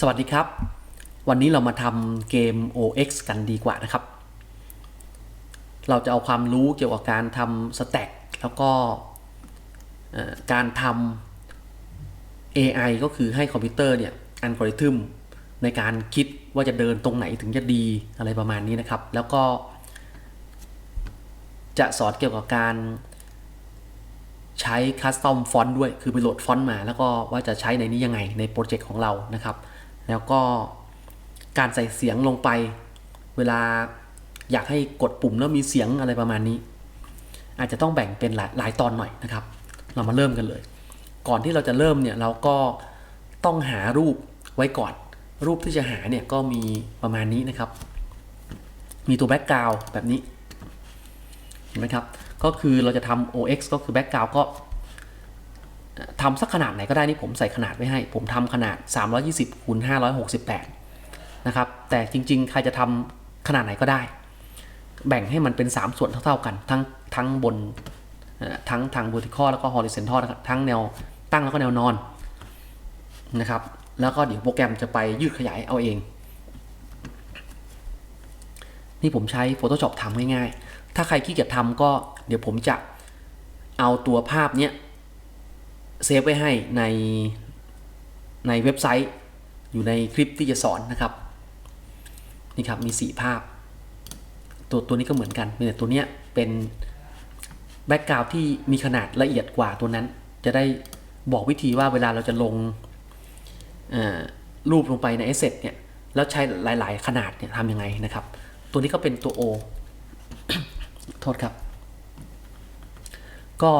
สวัสดีครับ วันนี้เรามาทำเกม OX กันดีกว่านะครับ เราจะเอาความรู้เกี่ยวกับการทำสแต็กแล้วก็การทำ AI ก็คือให้คอมพิวเตอร์เนี่ยอัลกอริทึมในการคิดว่าจะเดินตรงไหนถึงจะดีอะไรประมาณนี้นะครับ แล้วก็ จะสอนเกี่ยวกับการใช้คัสตอมฟอนต์ด้วย คือไปโหลดฟอนต์มา แล้วก็ว่าจะใช้ในนี้ยังไงในโปรเจกต์ของเรานะครับ แล้วก็การใส่เสียงลงไป เวลาอยากให้กดปุ่มแล้วมีเสียงอะไรประมาณนี้ อาจจะต้องแบ่งเป็นหลายหลายตอนหน่อยนะครับ เรามาเริ่มกันเลย ก่อนที่เราจะเริ่มเนี่ยเราก็ต้องหารูปไว้ก่อน รูปที่จะหาเนี่ยก็มีประมาณนี้นะครับ มีตัวแบ็กกราวแบบนี้เห็นไหมครับ ก็คือเราจะทำ OX ก็คือ background ก็ ทำสักขนาดไหนก็ได้นี่ผมใส่ขนาดไว้ให้ ผมทำขนาด 320คูณ568 นะครับ แต่จริงๆ ใครจะทำขนาดไหนก็ได้ แบ่งให้มันเป็น 3 ส่วนเท่าๆกัน ทั้งทั้งบนทั้งทาง vertical แล้วก็ horizontal นะครับทั้งแนวตั้งแล้วก็แนวนอนนะครับ แล้วก็เดี๋ยวโปรแกรมจะไปยืดขยายเอาเอง นี่ผมใช้ Photoshop ทำง่ายๆ ถ้าใครขี้เกียจทำก็เดี๋ยวผมจะเอาตัวภาพเนี้ย เซฟไว้ให้ในในเว็บไซต์ อยู่ในคลิปที่จะสอนนะครับ นี่ครับมี 4 ภาพ ตัวตัวนี้ก็เหมือนกันมีแต่ตัวเนี้ยเป็นแบ็กกราวที่มีขนาดละเอียดกว่าตัวนั้น จะได้บอกวิธีว่าเวลาเราจะลงรูปลงไปใน Asset เนี่ยแล้วใช้หลาย ๆ ขนาดเนี่ยทำยังไงนะครับ ตัวนี้ก็เป็นตัว O โทษครับ ก็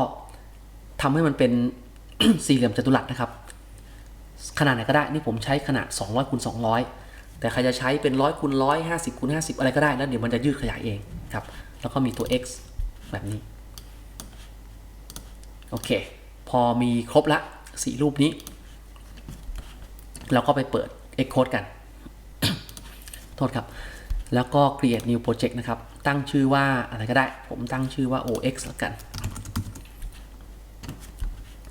ทำให้มันเป็น สี่เหลี่ยมจัตุรัสนะครับ ขนาดไหนก็ได้ นี่ผมใช้ขนาด 200คูณ200 แต่ใครจะใช้เป็น 100คูณ100 50คูณ50 อะไรก็ได้ แล้วเดี๋ยวมันจะยืดขยายเองครับ แล้วก็มีตัว x แบบนี้ โอเค พอมีครบละสี่รูปนี้ เราก็ไปเปิด Xcode กัน โทษครับ แล้วก็ create new project นะครับ ตั้งชื่อว่าอะไรก็ได้ ผมตั้งชื่อว่า OX แล้วกัน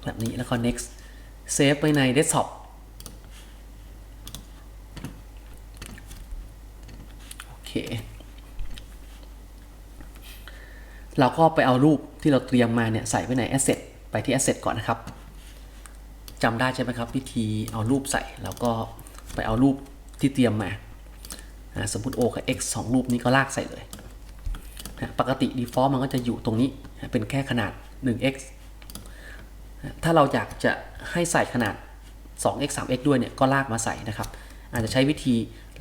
แบบนี้แล้วก็ next save ไว้ใน desktop โอเค เราก็ไปเอารูปที่เราเตรียมมาเนี่ยใส่ไว้ใน asset ไปที่ asset ก่อนนะครับจำได้ใช่ไหมครับวิธีเอารูปใส่แล้วก็ไปเอารูปที่เตรียมมา สมมติ O กับ X สองรูปนี้ก็ลากใส่เลย ปกติ default มันก็จะอยู่ตรงนี้ เป็นแค่ขนาด 1x ถ้าเราอยากจะให้ใส่ขนาด 2x 3x ด้วยเนี่ยก็ลากมาใส่นะครับ อาจจะใช้วิธี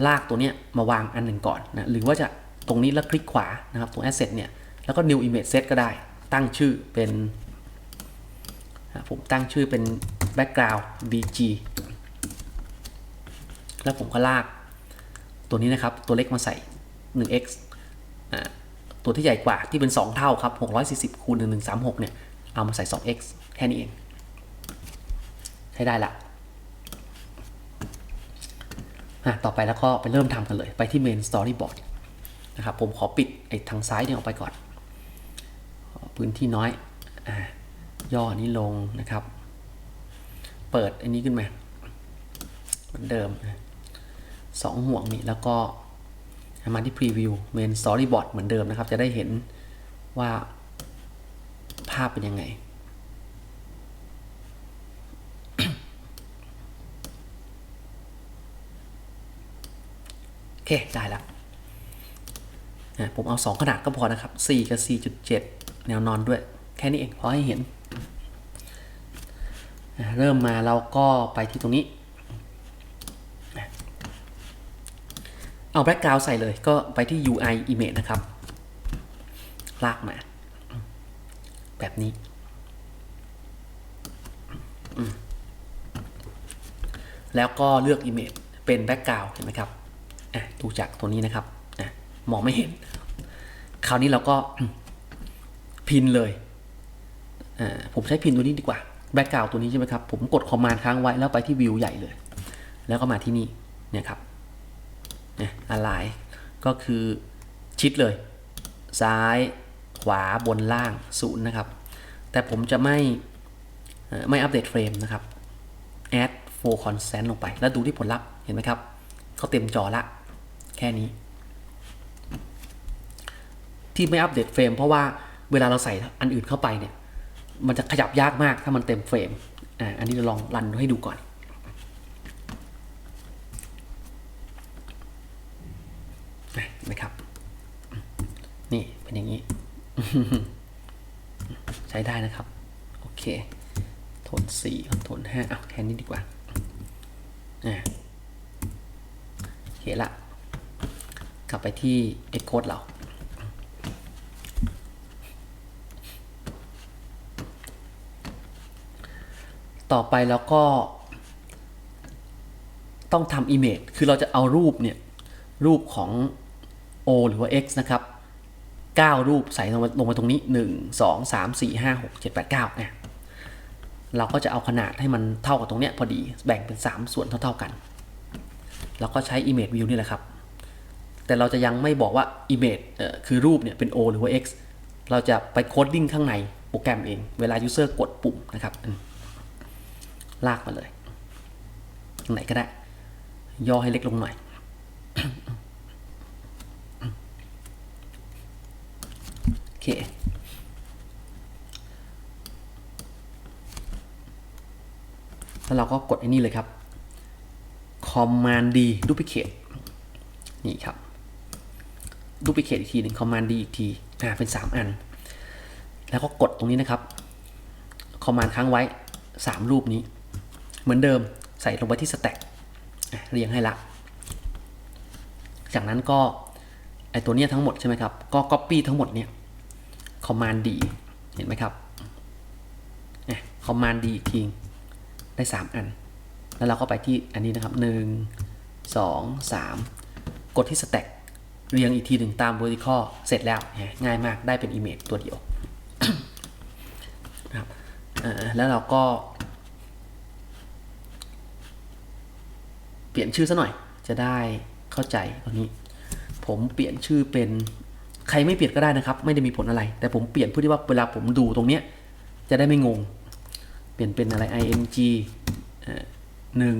ลากตัวเนี้ยมาวางอันหนึ่งก่อนนะหรือว่าจะตรงนี้แล้วคลิกขวานะครับตรง asset เนี่ยแล้วก็ new image set ก็ได้ ตั้งชื่อเป็นผมตั้งชื่อเป็น background bg แล้วผมก็ลากตัวนี้นะครับ ตัวเล็กมาใส่ 1x อ่าตัวที่ใหญ่กว่าที่เป็น 2 เท่าครับ 640คูณ1136 เนี่ย เอามาใส่ 2x แค่นี้เองใช้ได้ละอะต่อไปแล้วก็ไปเริ่มทำกันเลย ไปที่ main storyboard นะครับ ผมขอปิดไอ้ทางซ้ายเนี่ยออกไปก่อน พื้นที่น้อยอะย่อนี้ลงนะครับ เปิดอันนี้ขึ้นมา เหมือนเดิมสองห่วงนี่แล้วก็มาที่ preview main storyboard เหมือนเดิมนะครับ จะได้เห็นว่าภาพเป็นยังไง เค ได้แล้วนะผมเอา 2 ขนาดก็พอนะครับ 4 กับ 4.7 แนวนอนด้วย แค่นี้เองพอให้เห็นนะเริ่มมาเราก็ไปที่ตรงนี้เอาแบ็กกราวใส่เลยก็ไปที่ UI image นะครับ ลากมา แบบนี้แล้วก็เลือก image เป็นแบ็กกราวเห็นไหมครับ อะดูจากตัวนี้นะครับอะมองไม่เห็น คราวนี้เราก็พินเลยอ่าผมใช้พินตัวนี้ดีกว่าแบ็กกราวตัวนี้ใช่ไหมครับ ผมกดคอมมานด์ค้างไว้แล้วไปที่วิวใหญ่เลย แล้วก็มาที่นี่เนี่ยครับเนี่ยอะไรก็คือชิดเลย ซ้ายขวาบนล่างศูนย์นะครับ แต่ผมจะไม่ไม่อัปเดตเฟรมนะครับ add hold constant ลงไป แล้วดูที่ผลลัพธ์เห็นไหมครับเขาเต็มจอละ แค่นี้ ที่ไม่อัปเดตเฟรมเพราะว่าเวลาเราใส่อันอื่นเข้าไปเนี่ย มันจะขยับยากมากถ้ามันเต็มเฟรมอ่าอันนี้เราลองรันให้ดูก่อนเห็นไหมครับ นี่เป็นอย่างนี้ ใช้ได้นะครับ โอเคโทนสี่โทนห้าเอาแค่นี้ดีกว่าอ่าโอเคละ กลับไปที่ Xcode เราต่อไปเราก็ ต้องทำ image คือเราจะเอารูปเนี่ย รูปของ O หรือว่า X นะครับ 9 รูปใส่ลงมาลงมาตรงนี้ 1 2 3 4 5 6 7 8 9เนี่ยเราก็จะเอาขนาดให้มันเท่ากับตรงเนี้ยพอดี แบ่งเป็น 3 ส่วนเท่า ๆกันเราก็ใช้ image view นี่แหละครับ แต่เราจะยังไม่บอกว่า image เอ่อคือรูปเนี่ยเป็น O หรือว่า X เราจะไปโคดดิ้งข้างในโปรแกรมเอง เวลา user กดปุ่มนะครับ ลากมาเลยตรงไหนก็ได้ ย่อให้เล็กลงหน่อย โอเคแล้วเราก็กดไอ้นี่เลยครับ Command D Duplicate นี่ครับ Duplicate อีกทีหนึ่ง Command D อีกทีอ่าเป็น 3 อัน แล้วก็กดตรงนี้นะครับ Command ค้างไว้ 3 รูปนี้ เหมือนเดิมใส่ลงไปที่ Stack อะเรียงให้ละ จากนั้นก็ไอตัวเนี้ยทั้งหมดใช่ไหมครับ ก็ Copy ทั้งหมดเนี่ย Command D เห็นไหมครับเนี่ย Command D อีกทีได้ 3 อัน แล้วเราก็ไปที่อันนี้นะครับ 1 2 3 กดที่ Stack เรียงอีกทีหนึ่งตาม vertical เสร็จแล้วง่ายมากได้เป็น image ตัวเดียวนะครับแล้วเราก็ เปลี่ยนชื่อซะหน่อยจะได้เข้าใจตรงนี้ ผมเปลี่ยนชื่อเป็นใครไม่เปลี่ยนก็ได้นะครับ ไม่ได้มีผลอะไร แต่ผมเปลี่ยนเพื่อที่ว่าเวลาผมดูตรงเนี้ยจะได้ไม่งง เปลี่ยนเป็นอะไร ing หนึ่ง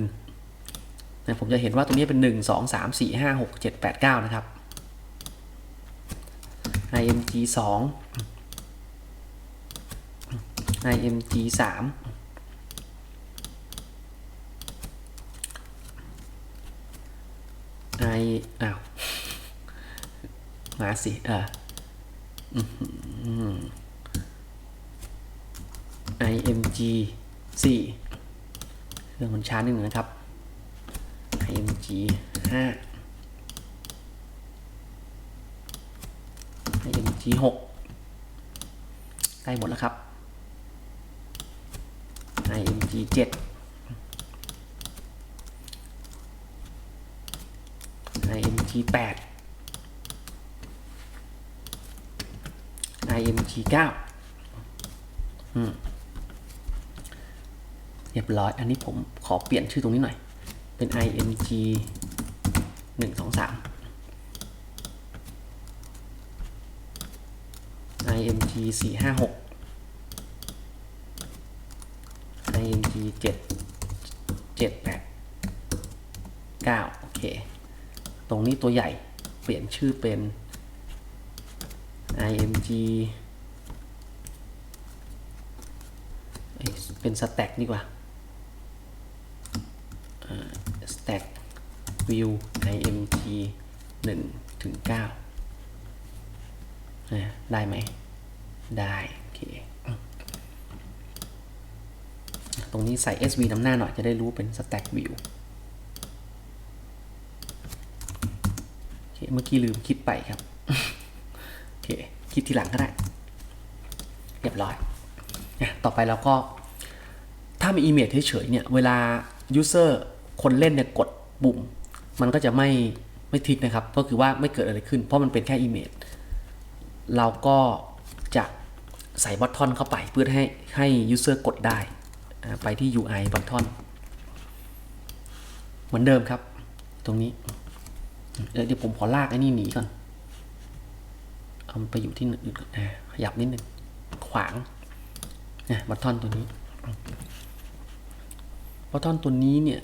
ผมจะเห็นว่าตรงนี้เป็นหนึ่งสองสามสี่ห้าหกเจ็ดแปดเก้านะครับ img 2 img 3 i ออ้าวมาสิเออ img 4เครื่องมันช้านิดหนึ่งนะครับ img า ทีหกใกล้หมดแล้วครับ img เจ็ด img แปด img เก้าเรียบร้อย อันนี้ผมขอเปลี่ยนชื่อตรงนี้หน่อย เป็น img 1 2 3 img สี่ห้าหก img เจ็ดเจ็ดแปดเก้าโอเค ตรงนี้ตัวใหญ่เปลี่ยนชื่อเป็น img เป็น stack ดีกว่า stack view img 1ถึง9ได้ไหม ได้โอเคตรงนี้ใส่ sv นำหน้าหน่อยจะได้รู้เป็น stack view โอเคเมื่อกี้ลืมคิดไปครับโอเคคิดทีหลังก็ได้เรียบร้อยนะต่อไปเราก็ถ้ามี image เฉยๆเนี่ย เวลา user คนเล่นเนี่ยกดปุ่ม มันก็จะไม่ไม่ทิกนะครับ ก็คือว่าไม่เกิดอะไรขึ้น เพราะมันเป็นแค่ image เราก็ ใส่บัตทอนเข้าไปเพื่อให้ให้ user กดได้ไปที่ UI บัตทอนเหมือนเดิมครับ ตรงนี้เดี๋ยวผมขอลากไอ้นี่หนีก่อนเอาไปอยู่ที่อื่นก่อนอ่าขยับนิดนึงขวางนะบัตทอนตัวนี้เพราะท่อนตัวนี้เนี่ย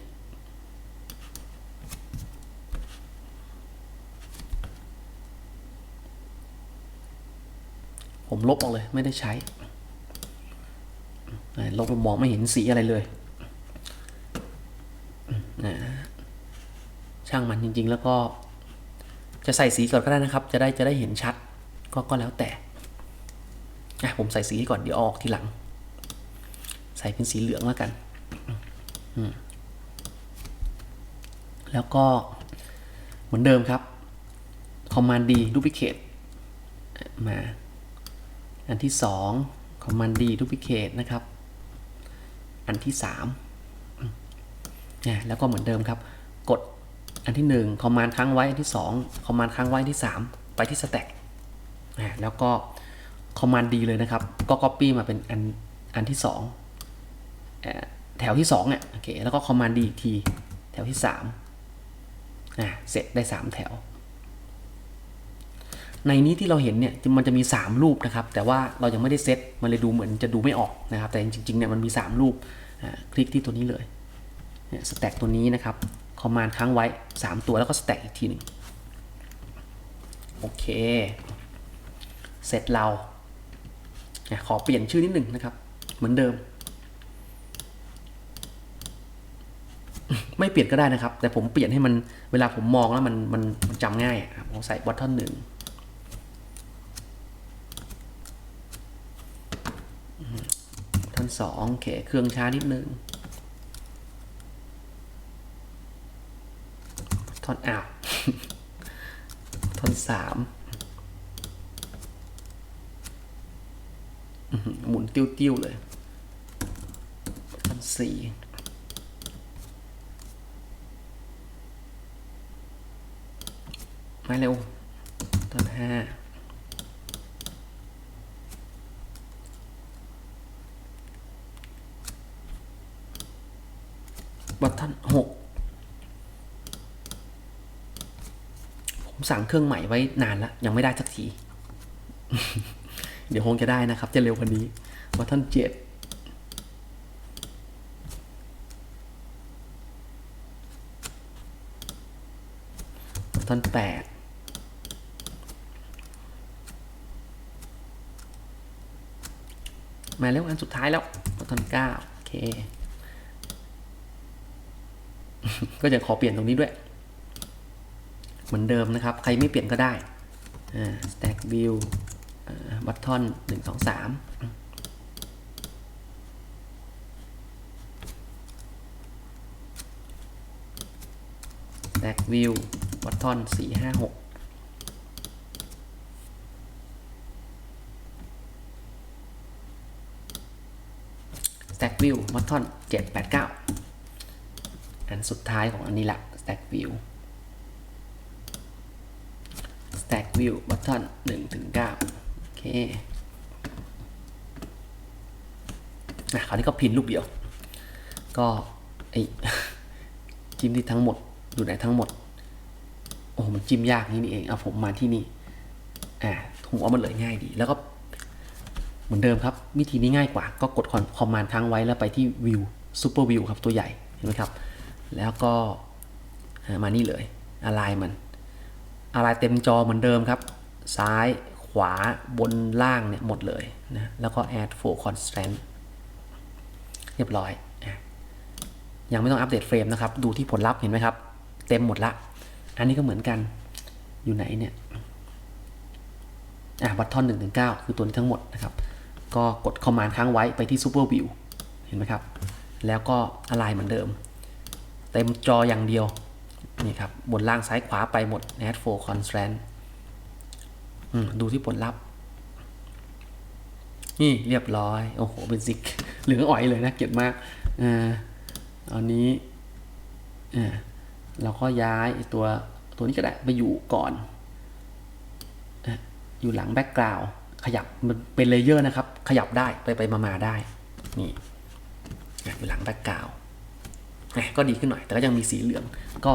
ผมลบออกเลยไม่ได้ใช้ ลบมองไม่เห็นสีอะไรเลยช่างมันจริง ๆ แล้วก็ จะใส่สีก่อนก็ได้นะครับ จะได้จะได้เห็นชัด ก็ก็แล้วแต่ผมใส่สีก่อนเดี๋ยวออกทีหลัง ใส่เป็นสีเหลืองแล้วกัน แล้วก็เหมือนเดิมครับ Command D Duplicate มา อันที่สอง Command D Duplicate นะครับ อันที่สามเนี่ยแล้วก็เหมือนเดิมครับ กดอันที่หนึ่ง Command ค้างไว้ อันที่สอง Command ค้างไว้ อันที่สามไปที่ Stack อ่าแล้วก็ Command D เลยนะครับ ก็ Copy มาเป็นอันอันที่สองแถวที่2อะโอเคแล้วก็ command D อีกที แถวที่3อะเสร็จได้ 3 แถว ในนี้ที่เราเห็นเนี่ยมันจะมี 3 รูปนะครับ แต่ว่าเรายังไม่ได้เซตมันเลยดูเหมือนจะดูไม่ออกนะครับ แต่จริงๆเนี่ยมันมี 3 รูปคลิกที่ตัวนี้เลยสแต็กตัวนี้นะครับ command ค้างไว้ 3 ตัวแล้วก็สแต็กอีกทีหนึ่งโอเค เสร็จเรา ขอเปลี่ยนชื่อนิดหนึ่งนะครับ เหมือนเดิม ไม่เปลี่ยนก็ได้นะครับ แต่ผมเปลี่ยนให้มันเวลาผมมองแล้วมันมันจำง่ายผมใส่บอททอนหนึ่ง ท่อนสองโอเคเครื่องช้านิดนึงท่อนอ้าวท่อนสามหมุนติ้วๆเลยท่อนสี่มาเร็วตอนห้า บัตทันหกผมสั่งเครื่องใหม่ไว้นานแล้ว ยังไม่ได้สักที เดี๋ยวคงจะได้นะครับ จะเร็วกว่านี้บัตทันเจ็ดบัตทันแปดมาแล้วอันสุดท้ายแล้วตอนเก้าโอเค ก็จะขอเปลี่ยนตรงนี้ด้วย เหมือนเดิมนะครับ ใครไม่เปลี่ยนก็ได้ stack view บัตทอนหนึ่งสองสามแ stack view บัตทอนสี่ห้าหก stack view มัททอน789 อันสุดท้ายของอันนี้ละ stack view stack view มัททอน1ถึง9โอเคอะคราวนี้ก็พินลูกเดียว ก็ไอจิ้มที่ทั้งหมดอยู่ไหนทั้งหมด โอ้มันจิ้มยากนี่นี่เองเอาผมมาที่นี่อ่าผมว่ามันเลยง่ายดี แล้วก็เหมือนเดิมครับ วิธีนี้ง่ายกว่า ก็กดคอมมานด์ค้างไว้แล้วไปที่ View Super View ครับตัวใหญ่ เห็นไหมครับ แล้วก็มานี่เลยอะไรมันอะไรเต็มจอเหมือนเดิมครับ ซ้ายขวาบนล่างเนี่ยหมดเลยนะแล้วก็ add full constraint เรียบร้อย ยังไม่ต้องอัปเดตเฟรมนะครับ ดูที่ผลลัพธ์เห็นไหมครับ เต็มหมดละ อันนี้ก็เหมือนกันอยู่ไหนเนี่ยอะบัตทอน1ถึง9คือตัวนี้ทั้งหมดนะครับ ก็กด Command ค้างไว้ไปที่ Super View เห็นไหมครับ แล้วก็อะไรเหมือนเดิม เต็มจออย่างเดียว นี่ครับ บนล่างซ้ายขวาไปหมด Add for Constraint ดูที่ผลลัพธ์ นี่เรียบร้อย โอ้โห เป็นสิก เหลืองอ่อยเลยนะ เกลียดมากอ่าอันนี้อ่าเราก็ย้ายตัวตัวนี้ก็ได้ไปอยู่ก่อน อยู่หลังแบ็กกราวขยับมันเป็นเลเยอร์นะครับ ขยับได้ไปไปมามาได้ นี่อยู่หลังแบ็กกราวด์ ก็ดีขึ้นหน่อย แต่ก็ยังมีสีเหลือง ก็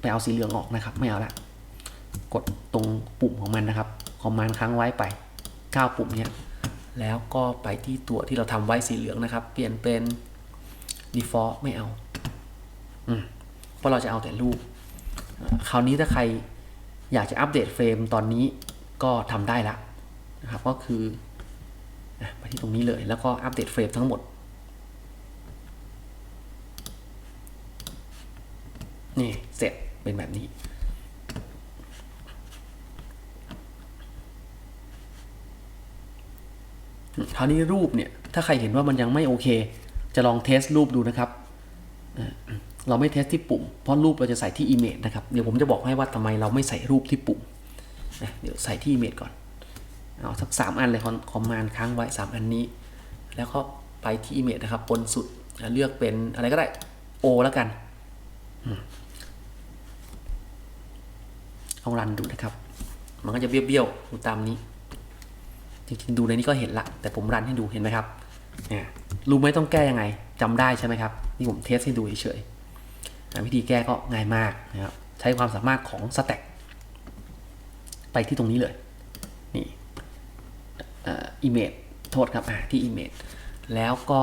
ไปเอาสีเหลืองออกนะครับ ไม่เอาละ กดตรงปุ่มของมันนะครับ คอมมานด์ค้างไว้ไป 9 ปุ่มเนี้ย แล้วก็ไปที่ตัวที่เราทำไว้สีเหลืองนะครับ เปลี่ยนเป็น default ไม่เอา อืม เพราะเราจะเอาแต่รูป คราวนี้ถ้าใครอยากจะอัปเดตเฟรมตอนนี้ก็ทำได้ละนะครับ ก็คือไปที่ตรงนี้เลย แล้วก็อัปเดตเฟรมทั้งหมด นี่เสร็จเป็นแบบนี้ คราวนี้รูปเนี่ย ถ้าใครเห็นว่ามันยังไม่โอเค จะลองเทสรูปดูนะครับ เราไม่เทสที่ปุ่ม เพราะรูปเราจะใส่ที่ Image นะครับ เดี๋ยวผมจะบอกให้ว่าทำไมเราไม่ใส่รูปที่ปุ่มนะเดี๋ยวใส่ที่ Image ก่อน เอาสักสามอันเลยคอมมานด์ค้างไว้สามอันนี้ แล้วก็ไปที่ Image นะครับบนสุด เลือกเป็นอะไรก็ได้ O แล้วกัน ลองรันดูนะครับ มันก็จะเบี้ยวๆดูตามนี้ จริงๆดูในนี้ก็เห็นละ แต่ผมรันให้ดูเห็นไหมครับเนี่ยรู้ไหมต้องแก้ยังไงจำได้ใช่ไหมครับนี่ผมเทสให้ดูเฉยๆวิธีแก้ก็ง่ายมากนะครับใช้ความสามารถของ Stack ไปที่ตรงนี้เลย นี่อ่อ image โทษครับที่ image แล้วก็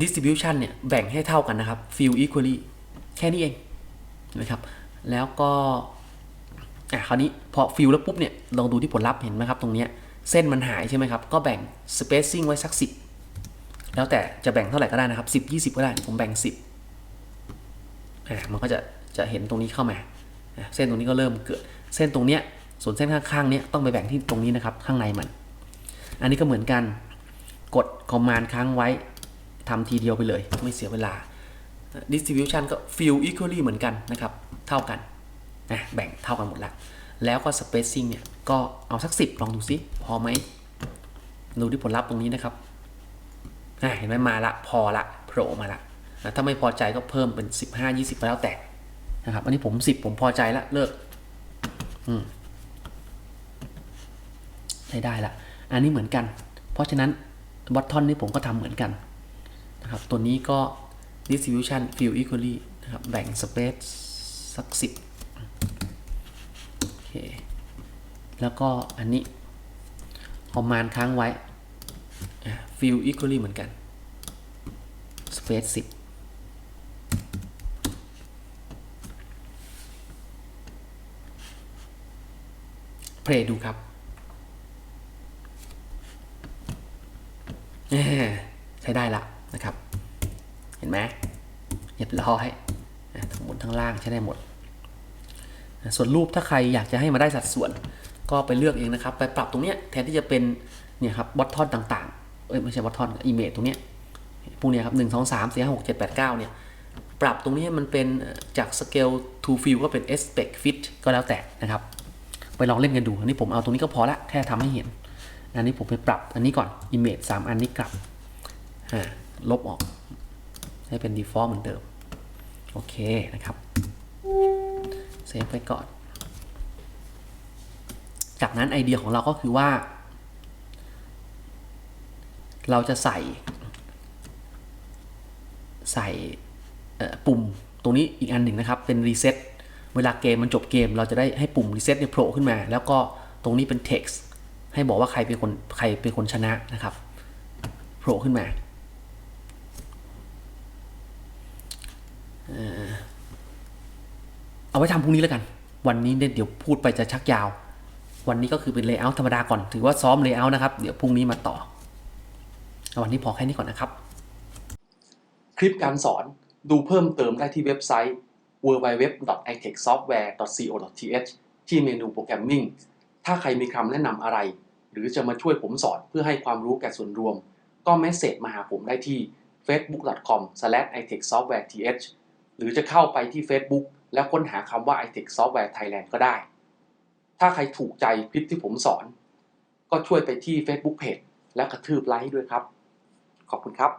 distribution เนี่ย แบ่งให้เท่ากันนะครับ fill equally แค่นี้เอง นะครับ แล้วก็อะคราวนี้พอฟิลแล้วปุ๊บเนี่ยลองดูที่ผลลัพธ์เห็นไหมครับตรงเนี้ยเส้นมันหายใช่ไหมครับ ก็แบ่ง spacing ไว้สัก 10 แล้วแต่จะแบ่งเท่าไหร่ก็ได้นะครับ 10 20 ก็ได้ผมแบ่ง 10อะมันก็จะจะเห็นตรงนี้เข้ามาเส้นตรงนี้ก็เริ่มเกิด เส้นตรงเนี้ยส่วนเส้นข้างๆเนี้ยต้องไปแบ่งที่ตรงนี้นะครับข้างในมัน อันนี้ก็เหมือนกันกด command ค้างไว้ทำทีเดียวไปเลย ไม่เสียเวลา distribution ก็ fill equally เหมือนกันนะครับเท่ากันนะแบ่งเท่ากันหมดละแล้วก็ spacing เนี่ยก็เอาสักสิบลองดูซิพอไหมดูที่ผลลัพธ์ตรงนี้นะครับเห็นไหมมาละพอละโผล่มาละนะถ้าไม่พอใจก็เพิ่มเป็น 15 20ไปแล้วแต่นะครับ อันนี้ผม 10 ผมพอใจละเลิกอืมใช้ได้ละ อันนี้เหมือนกัน เพราะฉะนั้นบอททอนนี่ผมก็ทำเหมือนกันนะครับ ตัวนี้ก็ distribution fill equally นะครับแบ่ง space สัก 10 โอเค แล้วก็อันนี้คอมมานด์ค้างไว้ fill equally เหมือนกัน space 10เพลย์ดูครับ ใช้ได้ละนะครับ เห็นไหมเรียบร้อยทั้งบนทั้งล่างใช้ได้หมด ส่วนรูปถ้าใครอยากจะให้มาได้สัดส่วน ก็ไปเลือกเองนะครับ ไปปรับตรงเนี้ยแทนที่จะเป็นเนี่ยครับบอททอนต่างๆ เอ้ยไม่ใช่บอททอนอิมเมจตรงเนี้ยพวกเนี้ยครับหนึ่งสองสามสี่ห้าหกเจ็ดแปดเก้าเนี่ยปรับตรงนี้มันเป็นจากสเกล to fill ก็เป็น aspect fit ก็แล้วแต่นะครับ ไปลองเล่นกันดู อันนี้ผมเอาตรงนี้ก็พอละแค่ทำให้เห็น อันนี้ผมไปปรับอันนี้ก่อน image 3 อันนี้กลับลบออก ให้เป็น default เหมือนเดิม โอเคนะครับ เซฟไว้ก่อน จากนั้นไอเดียของเราก็คือว่า เราจะใส่ ใส่ปุ่มตรงนี้อีกอันหนึ่งนะครับ เป็นรีเซ็ตเวลาเกมมันจบเกม เราจะได้ให้ปุ่มรีเซ็ตเนี่ยโผล่ขึ้นมา แล้วก็ตรงนี้เป็น text ให้บอกว่าใครเป็นคนใครเป็นคนชนะนะครับโผล่ขึ้นมา เอาไว้ทำพรุ่งนี้แล้วกัน วันนี้เนี่ยเดี๋ยวพูดไปจะชักยาว วันนี้ก็คือเป็น layout ธรรมดาก่อน ถือว่าซ้อม layout นะครับ เดี๋ยวพรุ่งนี้มาต่อ วันนี้พอแค่นี้ก่อนนะครับ คลิปการสอนดูเพิ่มเติมได้ที่เว็บไซต์ www.itechsoftware.co.th ที่เมนูโปรแกรมมิ่ง ถ้าใครมีคำแนะนำอะไร หรือจะมาช่วยผมสอนเพื่อให้ความรู้แก่ส่วนรวม ก็เมสเซจมาหาผมได้ที่ facebook.com/itechsoftwareth หรือจะเข้าไปที่ Facebook แล้วค้นหาคำว่า itech software thailand ก็ได้ ถ้าใครถูกใจคลิปที่ผมสอน ก็ช่วยไปที่ Facebook Page และกระทืบไลค์ด้วยครับ ขอบคุณครับ